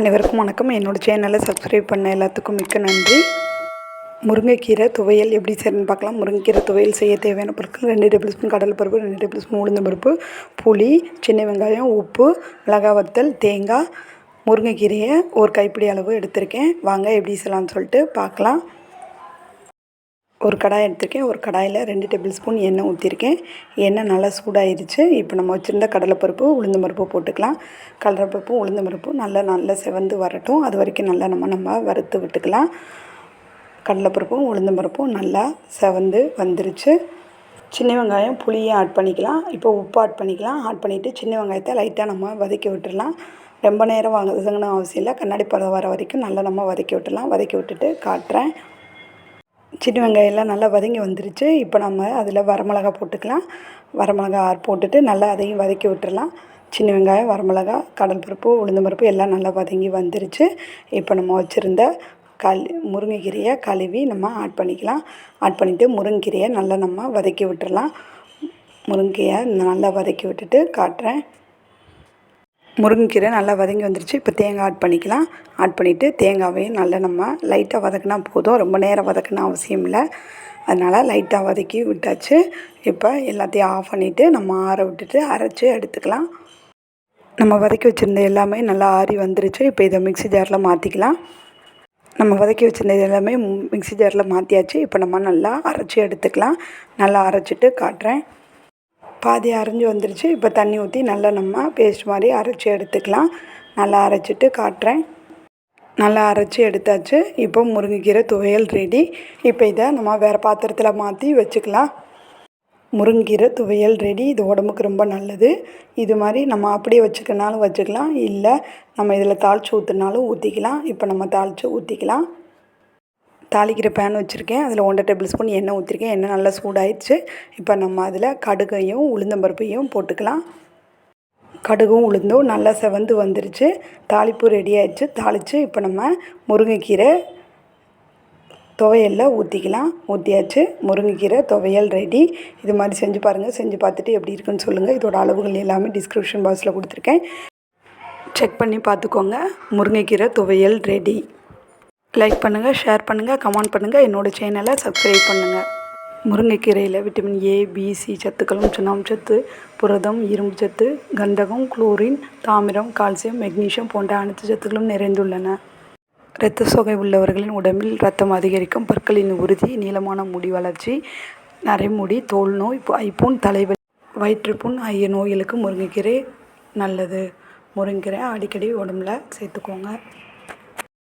அனைவருக்கும் வணக்கம். என்னோடய சேனலை சப்ஸ்கிரைப் பண்ண எல்லாத்துக்கும் மிக்க நன்றி. முருங்கைக்கீரை துவையல் எப்படி செய்யணும்னு பார்க்கலாம். முருங்கைக்கீரை துவையல் செய்ய தேவையான பொருட்கள் ரெண்டு டேபிள் ஸ்பூன் கடலை பருப்பு ரெண்டு டேபிள் ஸ்பூன் உளுந்த பருப்பு புளி சின்ன வெங்காயம் உப்பு மிளகா வத்தல் தேங்காய். முருங்கைக்கீரையை ஒரு கைப்பிடி அளவு எடுத்திருக்கேன். வாங்க எப்படி செய்யலாம்னு சொல்லிட்டு பார்க்கலாம். ஒரு கடாய் எடுத்திருக்கேன். ஒரு கடாயில் ரெண்டு டேபிள் ஸ்பூன் எண்ணெய் ஊற்றிருக்கேன் எண்ணெய் நல்லா சூடாயிருச்சு. இப்போ நம்ம வச்சுருந்த கடலைப்பருப்பு உளுந்தம் பருப்பு போட்டுக்கலாம். கடலைப்பருப்பு உளுந்தம் பருப்பு நல்லா நல்லா செவந்து வரட்டும். அது வரைக்கும் நல்லா நம்ம நம்ம வறுத்து விட்டுக்கலாம். கடலைப்பருப்பும் உளுந்தம் பருப்பும் நல்லா செவந்து வந்துருச்சு. சின்ன வெங்காயம் புளியை ஆட் பண்ணிக்கலாம். இப்போ உப்பு ஆட் பண்ணிக்கலாம். ஆட் பண்ணிவிட்டு சின்ன வெங்காயத்தை லைட்டாக நம்ம வதக்கி விட்டுடலாம் ரொம்ப நேரம் வதங்கணும் அவசியம் இல்லை. கண்ணாடி பழம் வர வரைக்கும் நல்லா நம்ம வதக்கி விட்டுடலாம் வதக்கி விட்டுட்டு காட்டுறேன். சின்ன வெங்காயம்லாம் நல்லா வதங்கி வந்துருச்சு. இப்போ நம்ம அதில் வரமிளகா போட்டுக்கலாம். வரமிளகா ஆறு போட்டுட்டு நல்லா அதையும் வதக்கி விட்டுறலாம். சின்ன வெங்காயம் வரமிளகா கடல் பருப்பு உளுந்தம் பருப்பு எல்லாம் நல்லா வதங்கி வந்துருச்சு. இப்போ நம்ம வச்சுருந்த கல் முருங்கைக்கீரையை கழுவி நம்ம ஆட் பண்ணிக்கலாம். ஆட் பண்ணிவிட்டு முருங்கைக்கீரையை நல்லா நம்ம வதக்கி விட்டுறலாம். முருங்கையை நல்லா வதக்கி விட்டுட்டு காட்டுறேன். முருங்கைக்கீரை நல்லா வதங்கி வந்துருச்சு. இப்போ தேங்காய் ஆட் பண்ணிக்கலாம். ஆட் பண்ணிவிட்டு தேங்காவையும் நல்லா நம்ம லைட்டாக வதக்கினா போதும். ரொம்ப நேரம் வதக்கணும் அவசியம் இல்லை. அதனால் லைட்டாக வதக்கி விட்டாச்சு. இப்போ எல்லாத்தையும் ஆஃப் பண்ணிவிட்டு நம்ம ஆற விட்டுட்டு அரைச்சி எடுத்துக்கலாம். நம்ம வதக்கி வச்சுருந்த எல்லாமே நல்லா ஆறி வந்துருச்சு. இப்போ இதை மிக்ஸி ஜாரில் மாற்றிக்கலாம் நம்ம வதக்கி வச்சுருந்தது எல்லாமே மிக்ஸி ஜாரில் மாற்றியாச்சு இப்போ நம்ம நல்லா அரைச்சி எடுத்துக்கலாம். நல்லா அரைச்சிட்டு காட்டுறேன். பாதி அரைஞ்சி வந்துருச்சு. இப்போ தண்ணி ஊற்றி நல்லா நம்ம பேஸ்ட் மாதிரி அரைச்சி எடுத்துக்கலாம். நல்லா அரைச்சிட்டு காட்டுறேன். நல்லா அரைச்சி எடுத்தாச்சு. இப்போ முருங்கைக்கீரை துவையல் ரெடி இப்போ இதை நம்ம வேறு பாத்திரத்தில் மாற்றி வச்சுக்கலாம். முருங்கீரை துவையல் ரெடி இது உடம்புக்கு ரொம்ப நல்லது. இது மாதிரி நம்ம அப்படியே வச்சுக்கனாலும் வச்சுக்கலாம். இல்லை நம்ம இதில் தாளித்து ஊற்றுனாலும் ஊற்றிக்கலாம் இப்போ நம்ம தாளித்து ஊற்றிக்கலாம் தாளிக்கிற பேன் வச்சுருக்கேன். அதில் ஒன்றரை டேபிள் ஸ்பூன் எண்ணெய் ஊற்றிருக்கேன் எண்ணெய் நல்லா சூடாயிடுச்சு. இப்போ நம்ம அதில் கடுகையும் உளுந்தம்பருப்பையும் போட்டுக்கலாம். கடுகும் உளுந்தும் நல்லா செவந்து வந்துருச்சு. தாளிப்பு ரெடி ஆயிடுச்சு. தாளித்து இப்போ நம்ம முருங்கைக்கீரை துவையலில் ஊற்றிக்கலாம் ஊற்றியாச்சு முருங்கைக்கீரை துவையல் ரெடி இது மாதிரி செஞ்சு பாருங்கள் செஞ்சு பார்த்துட்டு எப்படி இருக்குன்னு சொல்லுங்கள் இதோட அளவுகள் எல்லாமே டிஸ்கிரிப்ஷன் பாக்ஸில் கொடுத்துருக்கேன். செக் பண்ணி பார்த்துக்கோங்க. முருங்கைக்கீரை துவையல் ரெடி லைக் பண்ணுங்கள் ஷேர் பண்ணுங்கள் கமெண்ட் பண்ணுங்கள் என்னோடய சேனலை சப்ஸ்கிரைப் பண்ணுங்கள் முருங்கைக்கீரையில் விட்டமின் ஏ பிசி சத்துக்களும் சுண்ணாம்பு சத்து புரதம் இரும்பு சத்து கந்தகம் குளோரின் தாமிரம் கால்சியம் மெக்னீஷியம் போன்ற அனைத்து சத்துக்களும் நிறைந்துள்ளன. இரத்த சோகை உள்ளவர்களின் உடம்பில் ரத்தம் அதிகரிக்கும் பற்களின் உறுதி நீளமான முடி வளர்ச்சி நரைமுடி தோல் நோய் ஐப்புண் தலைவலி வயிற்றுப்புண் ஆகிய நோய்களுக்கு முருங்கைக்கீரை நல்லது. முருங்கைக்கீரை அடிக்கடி உடம்புல சேர்த்துக்கோங்க.